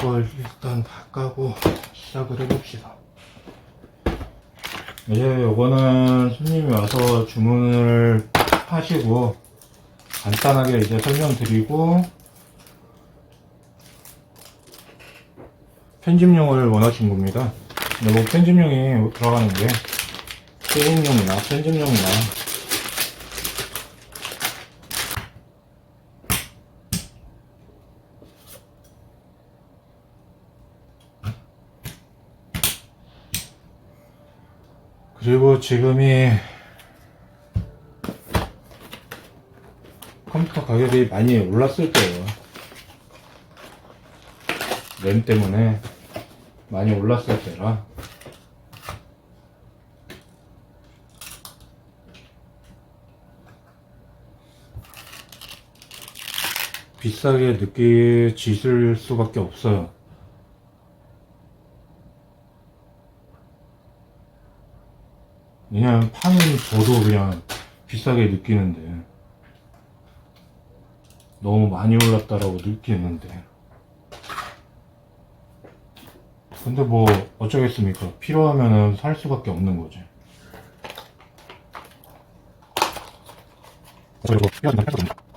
이걸 일단 다 까고 시작을 해봅시다. 이제 요거는 손님이 와서 주문을 하시고 간단하게 이제 설명드리고 편집용을 원하신 겁니다. 근데 뭐 편집용이 들어가는 게 게임용이나 편집용이나 그리고 지금이 컴퓨터 가격이 많이 올랐을 거예요. 램 때문에 많이 올랐을 때라. 비싸게 느껴질 수밖에 없어요. 그냥 파는 저도 그냥 비싸게 느끼는데. 너무 많이 올랐다라고 느끼는데. 근데 뭐 어쩌겠습니까? 필요하면은 살 수밖에 없는 거지. 그리고 필요하면 살 수가 없는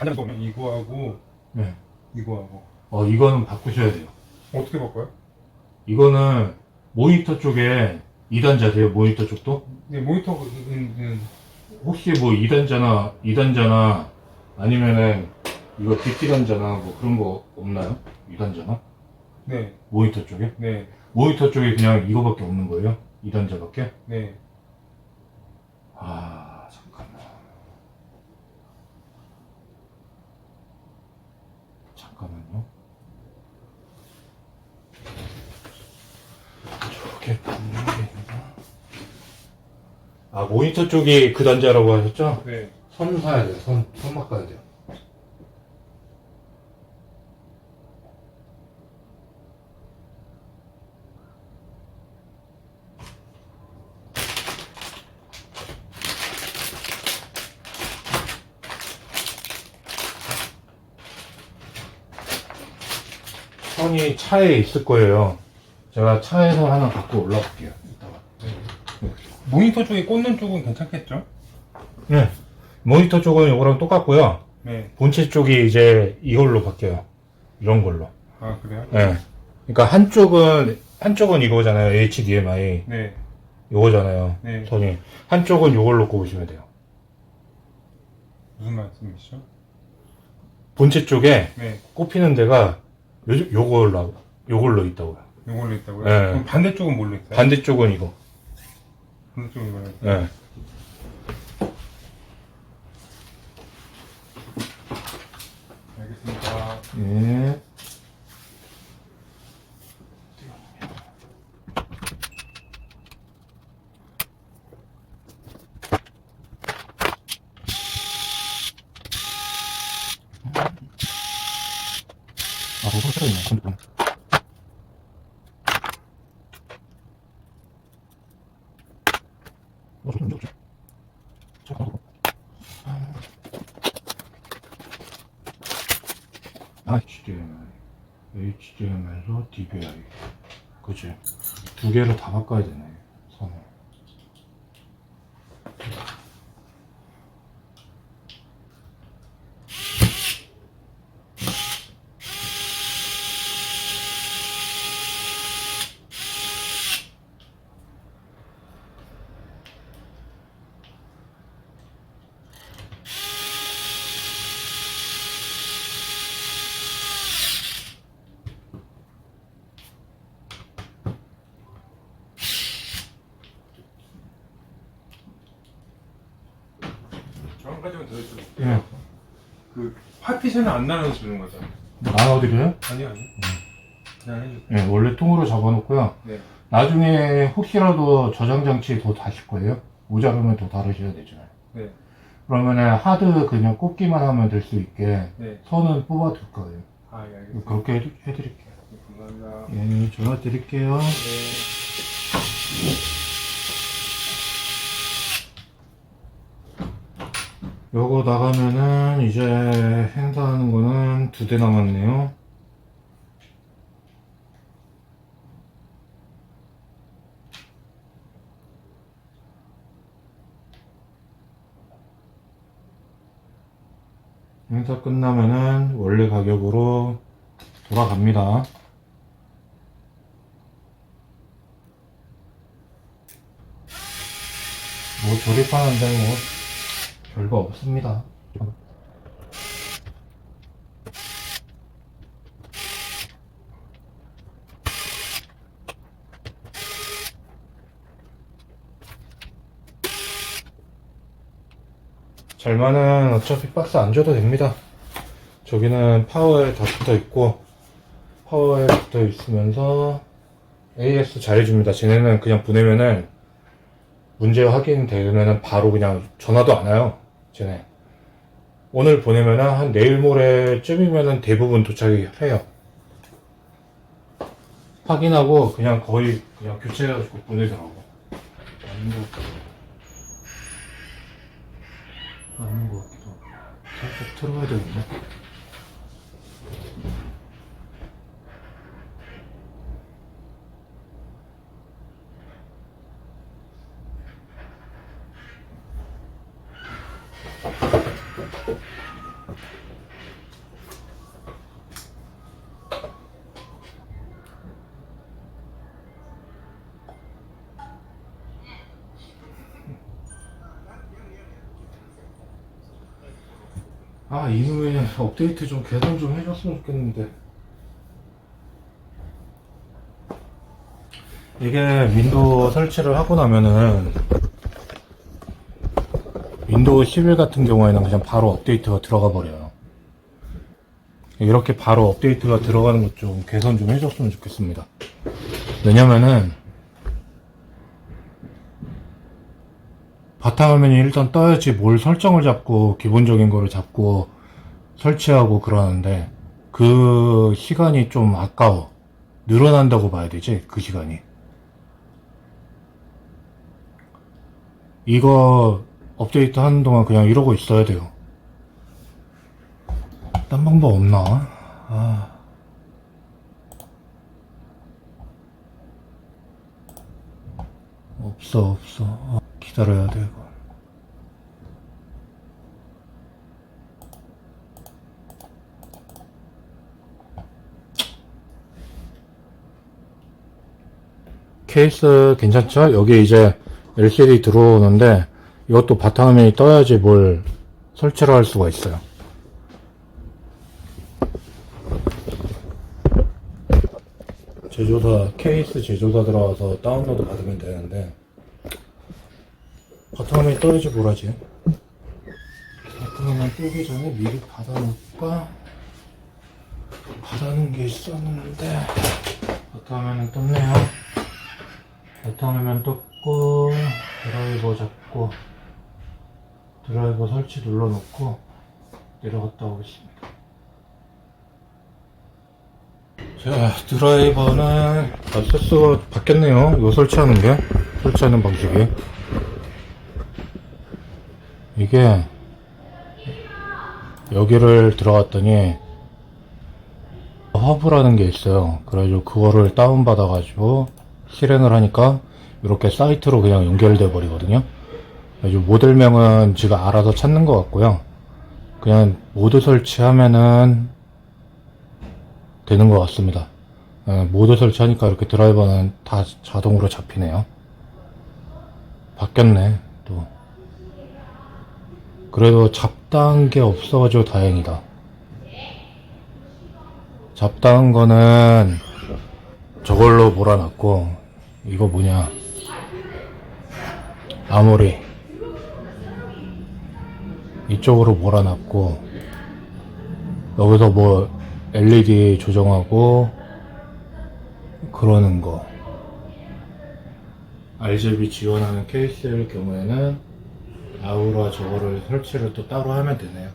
안전 보면 이거하고 네. 이거하고 어 이거는 바꾸셔야 돼요 어떻게 바꿔요? 이거는 모니터 쪽에 2단자세요 모니터 쪽도? 네 모니터는 음, 혹시 뭐 2단자나 2단자나 아니면은 이거 뒷기단자나 뭐 그런 거 없나요? 2단자나? 네, 모니터 쪽에? 네, 모니터 쪽에 그냥 이거밖에 없는 거예요? 2단자밖에? 네. 아 잠깐만 잠깐만요 저게 붙는 게 있나? 아 모니터 쪽이 그 단자라고 하셨죠? 네. 선 사야 돼요 선, 선 바꿔야 돼요 선이 차에 있을 거예요 제가 차에서 하나 갖고 올라올게요 이따가 모니터 쪽에 꽂는 쪽은 괜찮겠죠? 네 모니터 쪽은 이거랑 똑같고요 네. 본체 쪽이 이제 이걸로 바뀌어요. 이런 걸로. 아 그래요? 예. 그러니까 한쪽은 한쪽은 이거잖아요. HDMI 네. 이거잖아요. 네. 선이 한쪽은 이걸로 꼽으시면 돼요. 무슨 말씀이시죠? 본체 쪽에 네. 꼽히는 데가 요 요걸로 요걸로 있다고요. 이걸로 있다고요? 네. 그럼 반대쪽은 뭘로 있어요? 반대쪽은 이거. 반대쪽은 이걸로 있어요? 예. 알겠습니다. 예. 아, 너무 싫어, 있네. 컴퓨터. 어, 저기, 저기, 저기. 잠깐만. HDMI, HDMI에서 DVI. 그치? 두 개를 다 바꿔야 되네, 선을. 저 한 가지만 더 해주세요. 예. 그 파티션을 안 나눠주는 거죠? 나눠드려요? 아니 아니. 그냥 해주세요. 예, 원래 통으로 잡아놓고요. 네. 나중에 혹시라도 저장 장치 더 다실 거예요? 모자르면 더 다루셔야 되잖아요. 네. 그러면은 하드 그냥 꽂기만 하면 될 수 있게 네. 선은 뽑아둘 거예요. 아, 예, 알겠습니다. 그렇게 해드, 해드릴게요. 감사합니다. 예, 전화 드릴게요. 네. 요거 나가면은 이제 행사하는 거는 두 대 남았네요. 행사 끝나면은 원래 가격으로 돌아갑니다. 뭐 조립하는데 뭐 별거 없습니다. 절만은 어차피 박스 안 줘도 됩니다. 저기는 파워에 다 붙어 있고 파워에 붙어 있으면서 AS 잘해줍니다. 쟤네는 그냥 보내면은 문제 확인되면은 바로 그냥 전화도 안 와요. 쟤네. 오늘 보내면은 한 내일 모레쯤이면은 대부분 도착이 해요. 확인하고 그냥 거의 그냥 교체해가지고 보내더라고. 아닌 것 같기도 아닌 것 같기도 하고. 살짝 틀어야 되겠네. 아, 이놈의 업데이트 좀 개선 좀 해줬으면 좋겠는데. 이게 윈도우 설치를 하고 나면은 윈도우 11 같은 경우에는 그냥 바로 업데이트가 들어가 버려요. 이렇게 바로 업데이트가 들어가는 것 좀 개선 좀 해줬으면 좋겠습니다. 왜냐면은 바탕화면이 일단 떠야지 뭘 설정을 잡고 기본적인 거를 잡고 설치하고 그러는데 그 시간이 좀 아까워. 늘어난다고 봐야 되지, 그 시간이. 이거 업데이트 하는 동안 그냥 이러고 있어야 돼요. 딴 방법 없나? 아. 없어, 없어. 아, 기다려야 돼, 이거. 케이스 괜찮죠? 여기 이제 LCD 들어오는데 이것도 바탕화면이 떠야지 뭘 설치를 할 수가 있어요. 제조사 케이스 제조사 들어가서 다운로드 받으면 되는데 바탕화면이 떠야지 뭘 하지? 바탕화면 뜨기 전에 미리 받아놓을까? 받아놓은 게 있었는데 바탕화면은 떴네요. 바탕화면 떴고 드라이버 잡고 드라이버 설치 눌러놓고 내려갔다 오겠습니다. 자 드라이버는 아, 세스가 바뀌었네요. 이거 설치하는 게 설치하는 방식이 이게 여기를 들어갔더니 허브라는 게 있어요. 그래가지고 그거를 다운받아 가지고 실행을 하니까 이렇게 사이트로 그냥 연결돼 버리거든요. 그래가지고 모델명은 지가 알아서 찾는 것 같고요. 그냥 모드 설치하면은 되는 것 같습니다. 예, 모드 설치하니까 이렇게 드라이버는 다 자동으로 잡히네요. 바뀌었네, 또. 그래도 잡다한 게 없어가지고 다행이다. 잡다한 거는 저걸로 몰아놨고, 이거 뭐냐. 아무리 이쪽으로 몰아놨고, 여기서 뭐 LED 조정하고, 그러는 거. RGB 지원하는 케이스일 경우에는 아우라 저거를 설치를 또 따로 하면 되네요.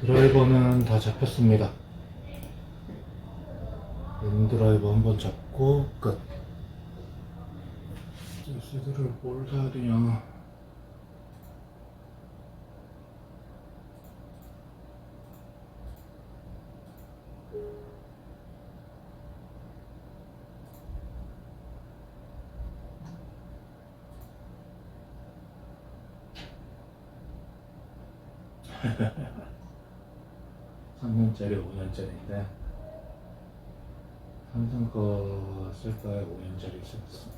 드라이버는 다 잡혔습니다. 롱 드라이버 한번 잡고 끝. 시드를 뭘 사야. 되냐 삼년짜리 5년짜리인데 삼성 거 쓸 거에 5년짜리 썼어.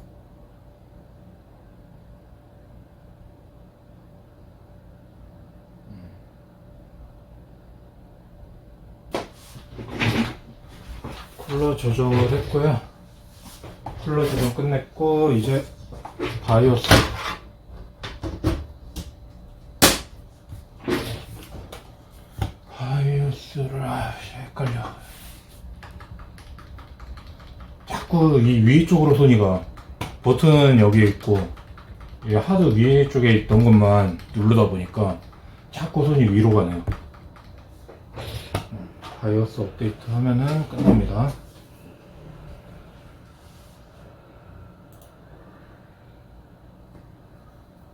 쿨러 조정을 했고요. 쿨러 조정 끝냈고 이제 바이오스 바이오스를 아, 헷갈려. 자꾸 이 위쪽으로 손이가 버튼 여기에 있고 이 하드 위에 쪽에 있던 것만 누르다 보니까 자꾸 손이 위로 가네요. 음, 바이오스 업데이트 하면은 끝납니다.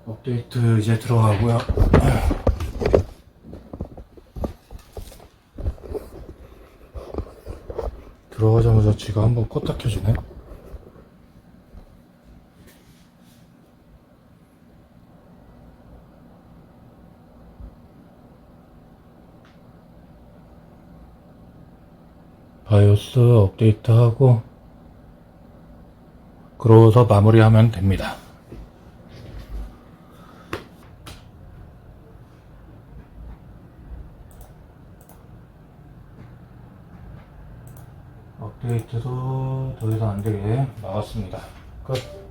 업데이트 이제 들어가고요. 들어가자마자 지가 한번 껐다 켜지네. 바이오스 업데이트하고 그러고서 마무리하면 됩니다. 업데이트도 더 이상 안 되게 나왔습니다. 끝.